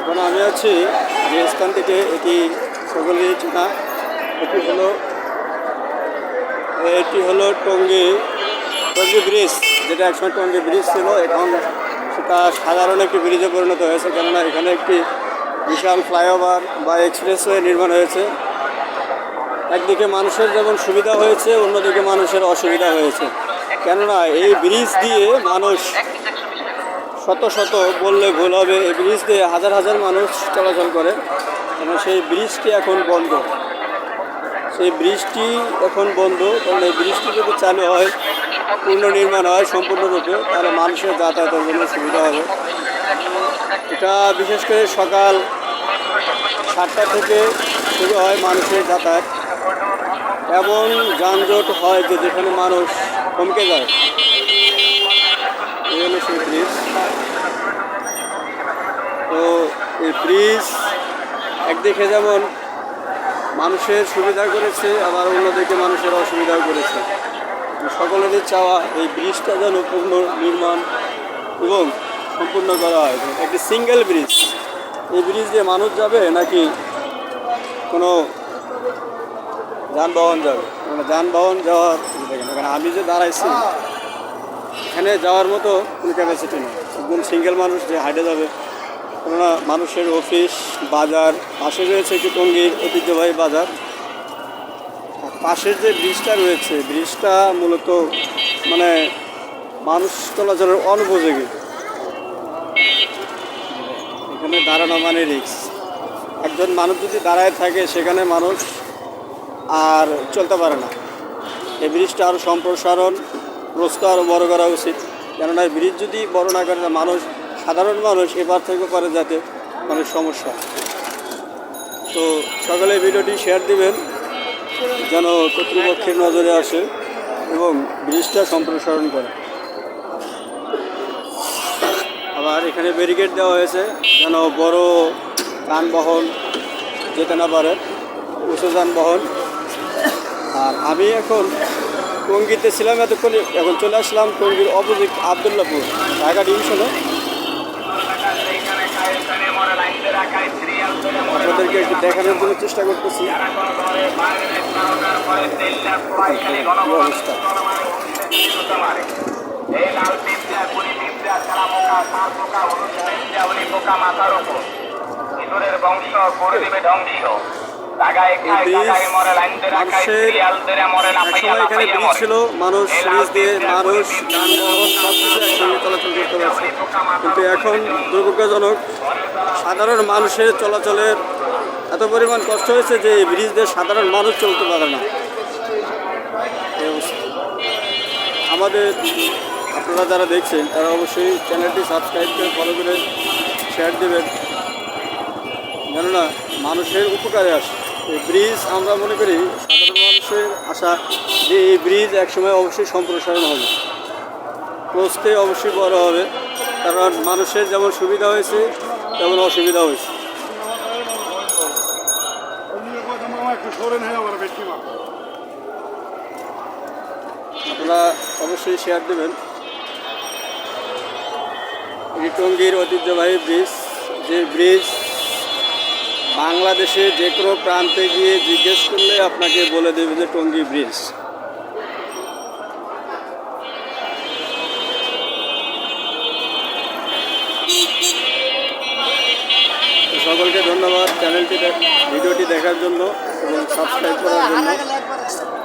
এখন আমি আছি যে স্থান থেকে এটি সকলেরই চেনা। এটি হলো এটি হলো টঙ্গী টঙ্গী ব্রিজ, যেটা একসময় টঙ্গী ব্রিজ ছিল। এখন সেটা সাধারণ একটি ব্রিজে পরিণত হয়েছে, কেননা এখানে একটি বিশাল ফ্লাইওভার বা এক্সপ্রেসওয়ে নির্মাণ হয়েছে। একদিকে মানুষের যেমন সুবিধা হয়েছে, অন্যদিকে মানুষের অসুবিধা হয়েছে। কেননা এই ব্রিজ দিয়ে মানুষ শত শত বললে ভুল হবে। এই ব্রিজ দিয়ে হাজার হাজার মানুষ চলাচল করে। এবং সেই ব্রিজটি এখন বন্ধ। সেই ব্রিজটি এখন বন্ধ। কারণ এই ব্রিজটি যদি চালু হয় পুনর্নির্মাণ হয় সম্পূর্ণরূপে, তাহলে মানুষের যাতায়াতের জন্য সুবিধা হবে। এটা বিশেষ করে সকাল সাতটা থেকে শুরু হয় মানুষের যাতায়াত। এমন যানজট হয় যে যেখানে মানুষ থমকে যায়। এই সেই ব্রিজ তো এই ব্রিজ একদিকে যেমন মানুষের সুবিধা করেছে, আবার অন্যদিকে মানুষের অসুবিধাও করেছে। সকলেরই চাওয়া এই ব্রিজটা যেন পূর্ণ নির্মাণ এবং সম্পূর্ণ করা হয়। একটি সিঙ্গেল ব্রিজ এই ব্রিজ দিয়ে মানুষ যাবে নাকি কোনো যানবাহন যাবে? মানে যানবাহন যাওয়ার আমি যে দাঁড়াইছি এখানে যাওয়ার মতো কোনো ক্যাপাসিটি নেই। একদম সিঙ্গেল মানুষ যে হাইটে যাবে, কেননা মানুষের অফিস বাজার, পাশে রয়েছে একটি টঙ্গীর ঐতিহ্যবাহী বাজার। পাশের যে ব্রিজটা রয়েছে ব্রিজটা মূলত মানে মানুষ চলাচলের অনুপযোগী। এখানে দাঁড়ানো মানে রিক্স একজন মানুষ যদি দাঁড়ায় থাকে, সেখানে মানুষ আর চলতে পারে না। এই ব্রিজটা আরও সম্প্রসারণ প্রস্ত আরও বড় করা উচিত। কেননা ব্রিজ যদি বড় না করে মানুষ, সাধারণ মানুষ এবার থেকে করে যাতে অনেক সমস্যা তো সকালে ভিডিওটি শেয়ার দিবেন, যেন কর্তৃপক্ষের নজরে আসে এবং ব্রিজটা সম্প্রসারণ করে। আবার এখানে ব্যারিকেড দেওয়া হয়েছে, যেন বড় যানবাহন যেতে না পারে, উঁচু যানবাহন। আর আমি এখন টঙ্গিতে ছিলাম, এতক্ষণ এখন চলে আসলাম টঙ্গির অপোজিট আবদুল্লাপুর, ঢাকা ডিভিশনে। আপনাদেরকে একটু দেখানোর জন্য চেষ্টা করতেছি। ধ্বংস ছিল মানুষ ব্রিজ দিয়ে মানুষ যানবাহন সব কিছু একসঙ্গে চলাচল করতে পারছে। কিন্তু এখন দুর্ভাগ্যজনক সাধারণ মানুষের চলাচলের এত পরিমাণ কষ্ট হয়েছে যে এই ব্রিজ দিয়ে সাধারণ মানুষ চলতে পারে না। আমাদের আপনারা যারা দেখছেন তারা অবশ্যই চ্যানেলটি সাবস্ক্রাইব করে ফলো করে শেয়ার দেবেন। কেননা মানুষের উপকারে আসে। এই ব্রিজ আমরা মনে করি সাধারণ মানুষের আশা যে এই ব্রিজ একসময় অবশ্যই সম্প্রসারণ হবে। প্রস্তে অবশ্যই বড় হবে। কারণ মানুষের যেমন সুবিধা হয়েছে, তেমন অসুবিধা হয়েছে। আপনারা অবশ্যই শেয়ার দেবেন। এটি ঐতিহ্যবাহী ব্রিজ, যে ব্রিজ বাংলাদেশে যে কোনো প্রান্তে গিয়ে জিজ্ঞেস করলে আপনাকে বলে দেবে যে টঙ্গী ব্রিজ। সকলকে ধন্যবাদ চ্যানেলটি ভিডিওটি দেখার জন্য এবং সাবস্ক্রাইব করার জন্য।